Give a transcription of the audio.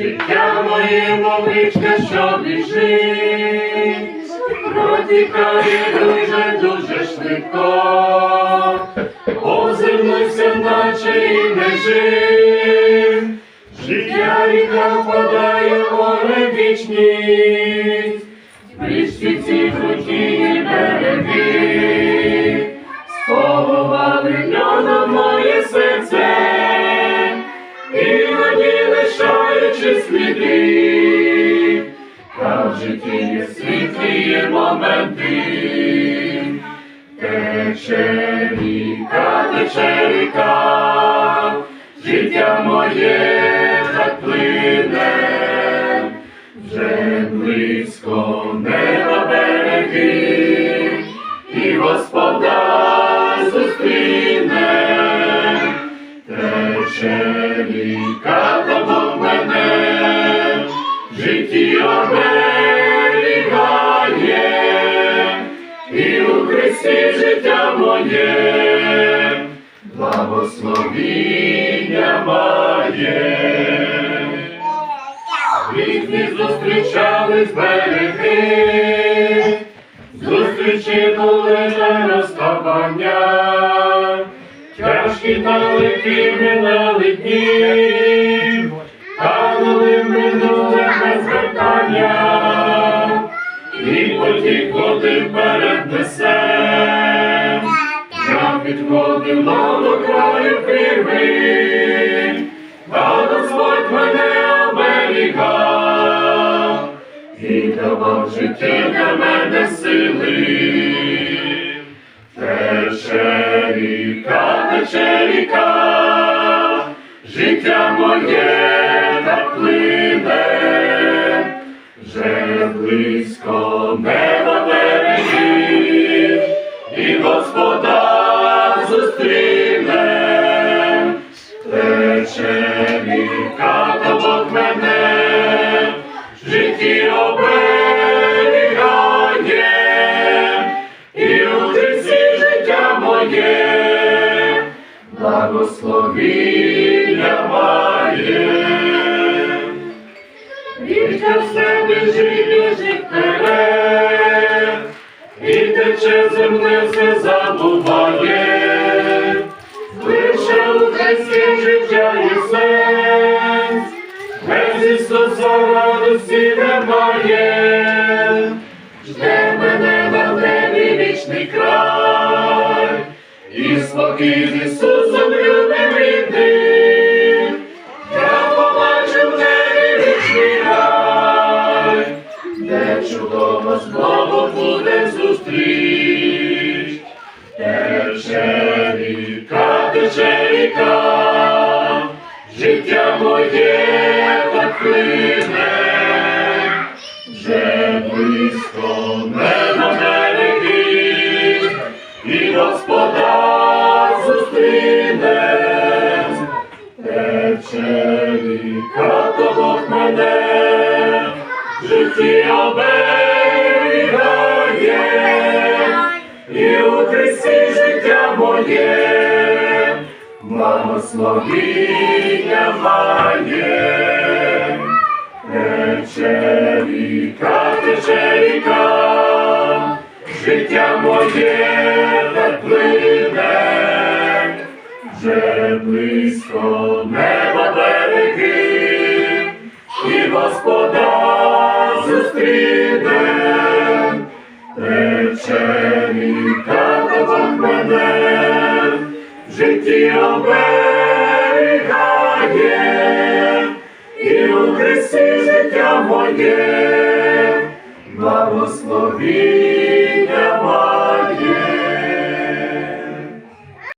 Життя моє, мовичка, що біжить, протікає дуже, дуже швидко, озирнуйся, наче і не жив. Життя ріка впадає в море вічність, сліди, та в житті є світлі моменти, тече ріка, тече ріка, життя моє так плине, вже близько неба Христі життя моє, благословіння має. Різні зустрічались береги, зустрічі були на розставання, тяжкі та легкі минали дні, потік води вперед несе, я підходила до краю прірви, та Господь мене оберігав. І давав життя для мене сили. Тече ріка, тече ріка, життя моє так плине, близько неба берегів, і Господа зустріне. Тече ріка та Бог мене житті оберігає, і у Христі життя моє, благословіння має. Забуває. Лише у Христі життя є сенс, без Ісуса радості немає. Жде мене на небі вічний край, і спокій з Ісусом любим рідним. Я побачу в небі вічний рай, де буде зустріч. Тече ріка, тече життя моє так плине, вже близько неба береги, і Господа зустріне. Тече то Бог мене в житті оберігає, Христі життя благословіння має. Тече ріка, тече ріка, життя моє так плине, вже близько неба береги, і Господа зустріне. Тече житті оберігає, і у Христі життя моє, благословіння